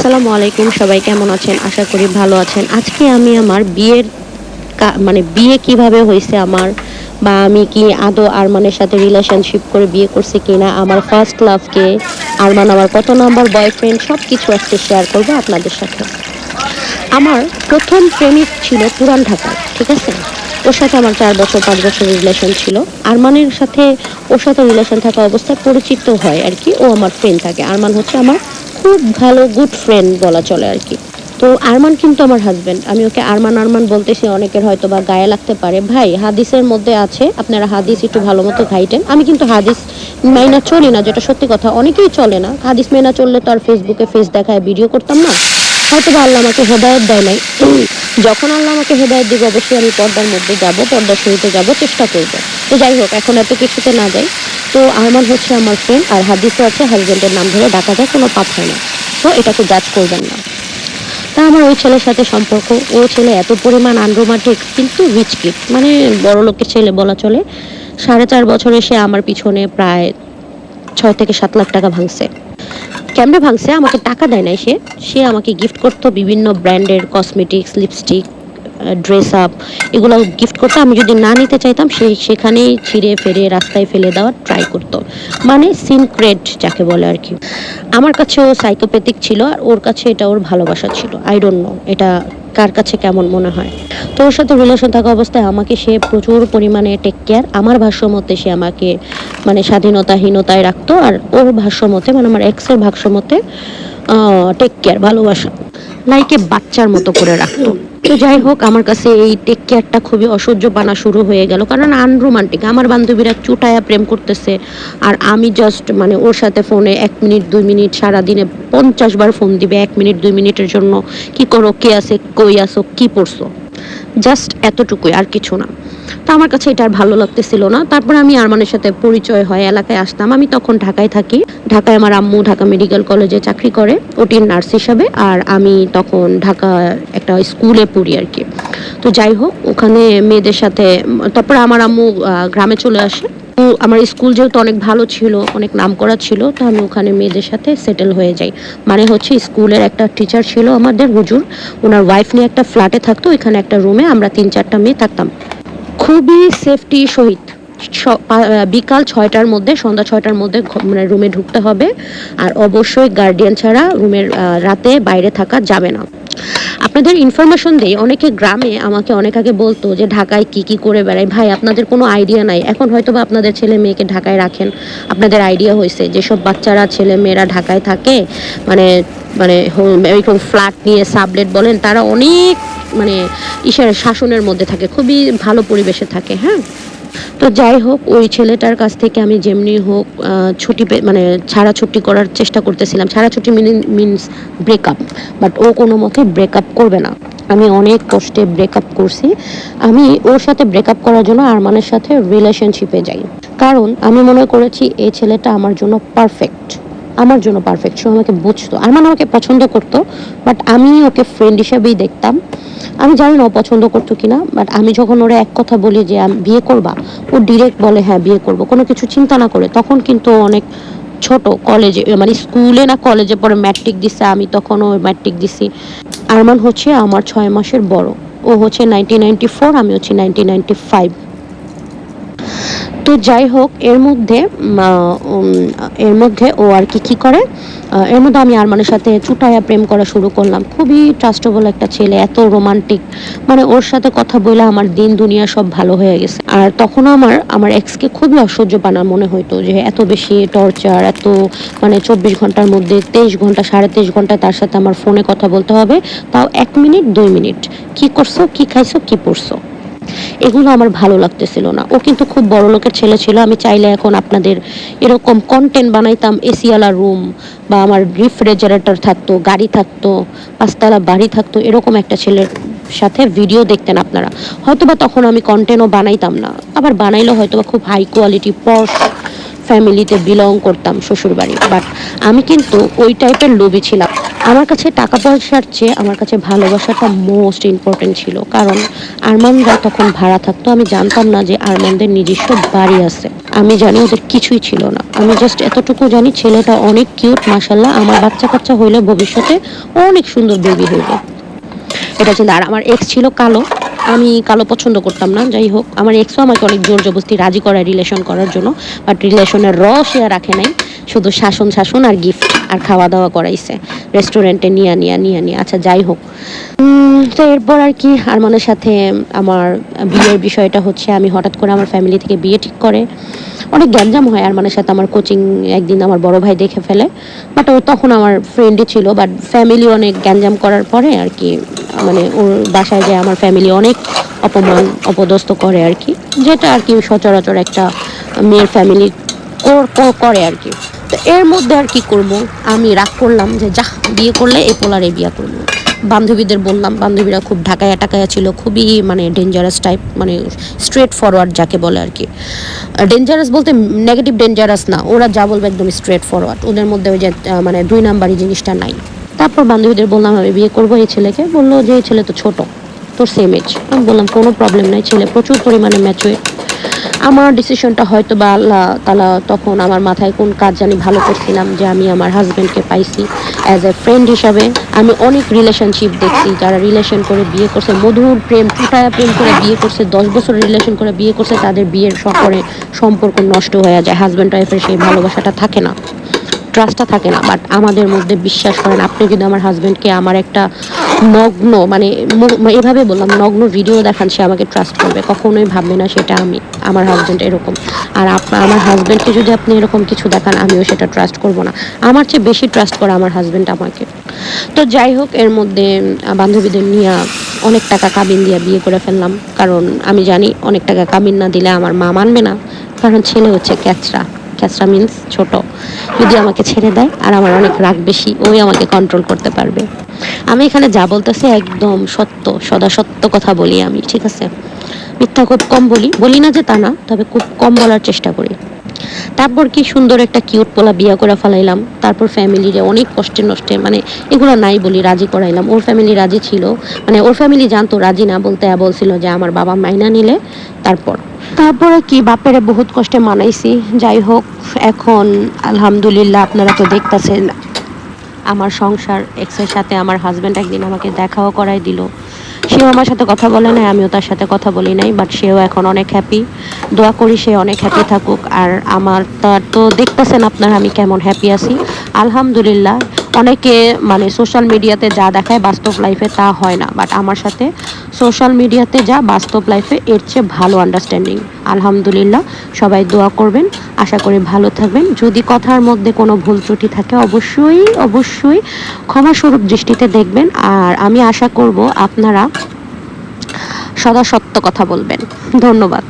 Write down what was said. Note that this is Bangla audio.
আসসালামু আলাইকুম, সবাই কেমন আছেন? আশা করি ভালো আছেন। আজকে আমি আমার বিয়ের মানে বিয়ে কীভাবে হয়েছে আমার, বা আমি কি আদৌ আরমানের সাথে রিলেশনশিপ করে বিয়ে করছি কিনা, আমার ফার্স্ট লাভকে আরমান আমার কত নাম্বার বয়ফ্রেন্ড সব কিছু আজকে শেয়ার করব আপনাদের সাথে। আমার প্রথম প্রেমিক ছিল পুরান ঢাকায়, ঠিক আছে? ওর সাথে আমার চার বছর, পাঁচ বছরের রিলেশন ছিল। আরমানের সাথে ওর সাথে রিলেশন থাকা অবস্থায় পরিচিত হয় আর কি, ও আমার ফ্রেন্ড থাকে। আরমান হচ্ছে আমার খুব ভালো গুড ফ্রেন্ড বলা চলে আর কি। তো আরমান কিন্তু আমার হাজব্যান্ড আমি ওকে আরমান আরমান বলতেছি, অনেকের হয়তো বা গায়ে লাগতে পারে। ভাই, হাদিসের মধ্যে আছে, আপনারা হাদিস একটু ভালো মতো ঘাইটেন আমি কিন্তু হাদিস মাইনা চলি না, যেটা সত্যি কথা, অনেকেই চলে না। হাদিস মেনা চললে তো আর ফেসবুকে ফেস দেখায় ভিডিও করতাম না। হয়তো বা আল্লাহ আমাকে হেদায়ত দেয় নাই। যখন আল্লাহ আমাকে হেদায়ত দিবে, অবশ্যই আমি পর্দার মধ্যে যাব, পর্দার সহিতে যাব, চেষ্টা করব। তো যাই হোক, এখন এত কিছুতে না যাই। তো আরমান হচ্ছে আমার ফ্রেন্ড আর হাদিসে আছে হাজবেন্ডের নাম ধরে ডাকা যায়, কোনো পাপ হয় না। তো এটাকে জাজ করবেন না। তা আমার ওই ছেলের সাথে সম্পর্ক, ও ছেলে এত পরিমাণ আনরোমান্টিক কিন্তু রিচ মানে বড় লোকের ছেলে বলা চলে। সাড়ে চার বছরে সে আমার পিছনে প্রায় ছয় থেকে সাত লাখ টাকা ভাঙছে। কেমনে ভাঙছে, আমাকে টাকা দেয় নাই সে। সে আমাকে গিফট করতো বিভিন্ন ব্র্যান্ডের কসমেটিক্স লিপস্টিক ড্রেস আপ এগুলো গিফট করতো। আমি যদি না নিতে চাইতাম, সে সেখানেই ছিঁড়ে ফেরে রাস্তায় ফেলে দেওয়ার ট্রাই করতো। মানে সিনক্রেট যাকে বলে আর কি। আমার কাছে ও সাইকোপ্যাথিক ছিল আর ওর কাছে এটা ওর ভালোবাসা ছিল। আই ডোন্ট নো এটা কার কাছে কেমন মনে হয়? তো ওর সাথে রিলেশন থাকা অবস্থায় আমাকে সে প্রচুর পরিমাণে টেক কেয়ার আমার ভাষ্য মতে সে আমাকে মানে স্বাধীনতাহীনতায় রাখতো আর ওর ভাষ্য মতে মানে আমার এক্সের ভাষ্য মতে টেক কেয়ার ভালোবাসা। লাইকে বাচ্চার মতো করে রাখতো। তো যাই হোক, আমার কাছে এই টেক কেয়ারটা খুবই অসহ্য পানা শুরু হয়ে গেল। কারণ আনরোমান্টিক আমার বান্ধবীরা চুটায়া প্রেম করতেছে। আর আমি জাস্ট মানে ওর সাথে ফোনে এক মিনিট, দুই মিনিট, সারাদিনে পঞ্চাশ বার ফোন দিবে এক মিনিট, দুই মিনিটের জন্য। কি করো, কে আছে, কই আসো কি পড়ছো? জাস্ট এতটুকুই, আর কিছু না। তো আমার কাছে এটা আর ভালো লাগতেছিল না। তারপর আমি আরমানের সাথে পরিচয় হয়, এলাকায় আসতাম। আমি তখন ঢাকায় থাকি। ঢাকায় আমার আম্মু ঢাকা মেডিকেল কলেজে চাকরি করে ওটির নার্স হিসাবে। আর আমি তখন ঢাকা একটা স্কুলে পড়ি আর কি। তো যাই হোক, ওখানে মেয়েদের সাথে, তারপরে আমার আম্মু গ্রামে চলে আসে। আমার স্কুল যেহেতু অনেক ভালো ছিল, অনেক নাম করা ছিল, তো আমি ওখানে মেয়েদের সাথে সেটেল হয়ে যাই। মানে হচ্ছে স্কুলের একটা টিচার ছিল আমাদের, হুজুর। ওনার ওয়াইফ নিয়ে একটা ফ্ল্যাটে থাকতো, ওইখানে একটা রুমে আমরা তিন চারটা মেয়ে থাকতাম। খুবই সেফটি সহিত বিকাল ছয়টার মধ্যে, সন্ধ্যা ছয়টার মধ্যে মানে রুমে ঢুকতে হবে। আর অবশ্যই গার্ডিয়ান ছাড়া রুমের রাতে বাইরে থাকা যাবে না। আপনাদের ইনফরমেশন দিই, অনেকে গ্রামে আমাকে অনেক আগে বলতো যে ঢাকায় কি কি করে বেড়ায়। ভাই, আপনাদের কোনো আইডিয়া নাই। এখন হয়তো বা আপনাদের ছেলে মেয়েকে ঢাকায় রাখেন। আপনাদের আইডিয়া হয়েছে যেসব বাচ্চারা, ছেলে মেয়েরা ঢাকায় থাকে। মানে মানে এরকম ফ্ল্যাট নিয়ে সাবলেট বলেন, তারা অনেক মানে ইসের শাসনের মধ্যে থাকে, খুবই ভালো পরিবেশে থাকে হ্যাঁ? তো যাই হোক, ওই ছেলেটার কাছ থেকে আমি যেমনি হোক ছুটি মানে ছাড়া ছুটি করার চেষ্টা করতেছিলাম। ছাড়া ছুটি মিনস ব্রেকআপ বাট ও কোনো মতে ব্রেকআপ করবে না। আমি অনেক কষ্টে ব্রেকআপ করছি। আমি ওর সাথে ব্রেকআপ করার জন্য আর আরমানের সাথে রিলেশনশিপে যাই। কারণ আমি মনে করেছি, এই ছেলেটা আমার জন্য পারফেক্ট আমার জন্য পারফেক্ট সে আমাকে বুঝতো। আরমান আমাকে পছন্দ করতো বাট আমি ওকে ফ্রেন্ড হিসেবেই দেখতাম। আমি জানি না ও পছন্দ করতো কিনা বাট আমি যখন ওরা এক কথা বলি যে, আমি, বিয়ে করবা? ও ডিরেক্ট বলে হ্যাঁ বিয়ে করব। কোনো কিছু চিন্তা না করে। তখন কিন্তু অনেক ছোট কলেজে মানে স্কুলে না কলেজে পরে ম্যাট্রিক দিছে, আমি তখন তখনও ম্যাট্রিক দিছি। আরমান হচ্ছে আমার ছয় মাসের বড়। ও হচ্ছে নাইনটিন নাইনটি ফোর আমি হচ্ছে নাইনটিন নাইনটি ফাইভ তো যাই হোক, এর মধ্যে এর মধ্যে ও আর কি কি করে? এর মধ্যে আমি আরমানের সাথে চুটায়া প্রেম করা শুরু করলাম। খুবই ট্রাস্টেবল একটা ছেলে, এত রোমান্টিক মানে ওর সাথে কথা বলে আমার দিন, দুনিয়া সব ভালো হয়ে গেছে। আর তখন আমার আমার এক্সকে খুবই অসহ্য পানা মনে হইতো যে এত বেশি টর্চার এত মানে চব্বিশ ঘণ্টার মধ্যে তেইশ ঘণ্টা, সাড়ে তেইশ ঘণ্টা তার সাথে আমার ফোনে কথা বলতে হবে। তাও এক মিনিট, দুই মিনিট। কি করছ, কি খাইছো, কি পড়ছো এগুলো আমার ভালো লাগতেছিল না। ও কিন্তু খুব বড় লোকের ছেলে ছিল। আমি চাইলে এখন আপনাদের এরকম কন্টেন্ট বানাইতাম এসিওয়ালা রুম বা আমার রিফ্রিজারেটর থাকতো, গাড়ি থাকতো, পাঁচতলা বাড়ি থাকতো, এরকম একটা ছেলের সাথে ভিডিও দেখতেন আপনারা। হয়তোবা তখন আমি কন্টেন্টও বানাইতাম না। আবার বানাইলেও হয়তোবা খুব হাই কোয়ালিটি পশ ফ্যামিলিতে বিলং করতাম শ্বশুরবাড়ি। বাট আমি কিন্তু ওই টাইপের লোভী ছিলাম। আমার কাছে টাকা পয়সার চেয়ে আমার কাছে ভালোবাসাটা মোস্ট ইম্পর্টেন্ট ছিল। কারণ আরমানরা তখন ভাড়া থাকতো। আমি জানতাম না যে আরমানদের নিজস্ব বাড়ি আছে। আমি জানি ওদের কিছুই ছিল না। আমি জাস্ট এতটুকু জানি ছেলেটা অনেক কিউট মাসাল্লাহ আমার বাচ্চা কাচ্চা হইলে ভবিষ্যতে অনেক সুন্দর বেবি হইবে। এটা ছিল আর আমার এক্স ছিল কালো। আমি কালো পছন্দ করতাম না। যাই হোক, আমার এক্সও আমাকে অনেক জোর জবরদস্তি রাজি করায় রিলেশন করার জন্য। বাট রিলেশনের রস আর রাখে নাই। শুধু শাসন শাসন আর গিফট আর খাওয়া দাওয়া করাইছে। রেস্টুরেন্টে নিয়ে নিয়ে নিয়ে নিয়ে। আচ্ছা যাই হোক। তো এরপর আর কি, আরমানের সাথে আমার বিয়ের বিষয়টা হচ্ছে, আমি হঠাৎ করে আমার ফ্যামিলি থেকে বিয়ে ঠিক করে। অনেক গ্যাঞ্জাম হয় আরমানের সাথে আমার কোচিং একদিন আমার বড় ভাই দেখে ফেলে। বাট ও তখন আমার ফ্রেন্ডই ছিল বাট ফ্যামিলি অনেক গ্যাঞ্জাম করার পরে আর কি মানে ওর বাসায় যায় আমার ফ্যামিলি অনেক অপমান, অপদস্থ করে আর কি। যেটা আর কি সচরাচর একটা মেয়ের ফ্যামিলি করে আর কি। তো এর মধ্যে আর কি করব? আমি রাগ করলাম যে যা বিয়ে করলে এ পোলারে বিয়ে করব। বান্ধবীদের বললাম, বান্ধবীরা খুব ঢাকায়া টাকায়া ছিল, খুবই মানে ডেঞ্জারাস টাইপ মানে স্ট্রেট ফরওয়ার্ড যাকে বলে আর কি। ডেঞ্জারাস বলতে নেগেটিভ ডেঞ্জারাস না, ওরা যা বলবে একদম স্ট্রেট ফরওয়ার্ড ওদের মধ্যে ওই যে মানে দুই নাম্বারই জিনিসটা নাই। তারপর বান্ধবীদের বললাম, আমি বিয়ে করব এই ছেলেকে। বলল যে, এই ছেলে তো ছোট, তোর সেম এজ আমি বললাম, কোনো প্রবলেম নাই, ছেলে প্রচুর পরিমাণে ম্যাচুয়েট আমার ডিসিশনটা হয়তো বা আল্লাহ তালা তখন আমার মাথায় কোন কাজ জানি ভালো করছিলাম যে আমি আমার হাজব্যান্ডকে পাইছি অ্যাজ এ ফ্রেন্ড হিসাবে। আমি অনেক রিলেশনশিপ দেখছি, যারা রিলেশন করে বিয়ে করছে, মধুর প্রেম টুটায়া প্রেম করে বিয়ে করছে, দশ বছর রিলেশন করে বিয়ে করছে, তাদের বিয়ের সকলে সম্পর্ক নষ্ট হয়ে যায়। হাজব্যান্ড ওয়াইফের সেই ভালোবাসাটা থাকে না। ট্রাস্টটা থাকে না বাট আমাদের মধ্যে বিশ্বাস করেন, আপনি যদি আমার হাজব্যান্ডকে আমার একটা নগ্ন মানে এভাবে বললাম নগ্ন ভিডিও দেখান, সে আমাকে ট্রাস্ট করবে, কখনোই ভাববে না সেটা আমি, আমার হাজব্যান্ড এরকম। আর আমার হাজব্যান্ডকে যদি আপনি এরকম কিছু দেখান, আমিও সেটা ট্রাস্ট করব না। আমার চেয়ে বেশি ট্রাস্ট করে আমার হাজব্যান্ড আমাকে। তো যাই হোক, এর মধ্যে বান্ধবীদের নিয়ে অনেক টাকা কাবিন দিয়ে বিয়ে করে ফেললাম। কারণ আমি জানি, অনেক টাকা কাবিন না দিলে আমার মা মানবে না। কারণ ছেলে হচ্ছে ক্যাচরা ক্যাচরা মিন্স ছোট। যদি আমাকে ছেড়ে দেয়, আর আমার অনেক রাগ বেশি, ওই আমাকে কন্ট্রোল করতে পারবে। আমি এখানে যা বলতেছি একদম সত্য, সদা সত্য কথা বলি আমি, ঠিক আছে? মিথ্যা খুব কম বলি। বলি না যে তা না, তবে খুব কম বলার চেষ্টা করি। তারপর কি সুন্দর একটা কিউট পোলা বিয়া করে ফেলাইলাম। তারপর ফ্যামিলিরে অনেক কষ্টে নষ্টে মানে এগুলো নাই বলি, রাজি করাইলাম। ওর ফ্যামিলি রাজি ছিল। মানে ওর ফ্যামিলি জানতো, রাজি না বলতে বলছিল যে আমার বাবা মাইনা নিলে, তারপর। তারপরে কি বাপেরে বহুত কষ্টে মানাইছি। যাই হোক, এখন আলহামদুলিল্লাহ আপনারা তো দেখতাছেন, আমার সংসার এক্সের সাথে আমার হাজব্যান্ড একদিন আমাকে দেখাও করাই দিল। সেও আমার সাথে কথা বলে নাই, আমিও তার সাথে কথা বলি নাই বাট সেও এখন অনেক হ্যাপি দোয়া করি সে অনেক হ্যাপি থাকুক, আর আমার তার তো দেখতেছেন আপনারা আমি কেমন হ্যাপি আছি। আলহামদুলিল্লাহ অনেকে মানে সোশ্যাল মিডিয়াতে যা দেখায় বাস্তব লাইফে তা হয় না। বাট আমার সাথে সোশ্যাল মিডিয়াতে যা বাস্তব লাইফে এর চেয়ে ভালো আন্ডারস্ট্যান্ডিং আলহামদুলিল্লাহ, সবাই দোয়া করবেন। আশা করি ভালো থাকবেন। যদি কথার মধ্যে কোনো ভুল ত্রুটি থাকে, অবশ্যই অবশ্যই ক্ষমাস্বরূপ দৃষ্টিতে দেখবেন। আর আমি আশা করব আপনারা সদা সত্য কথা বলবেন। ধন্যবাদ।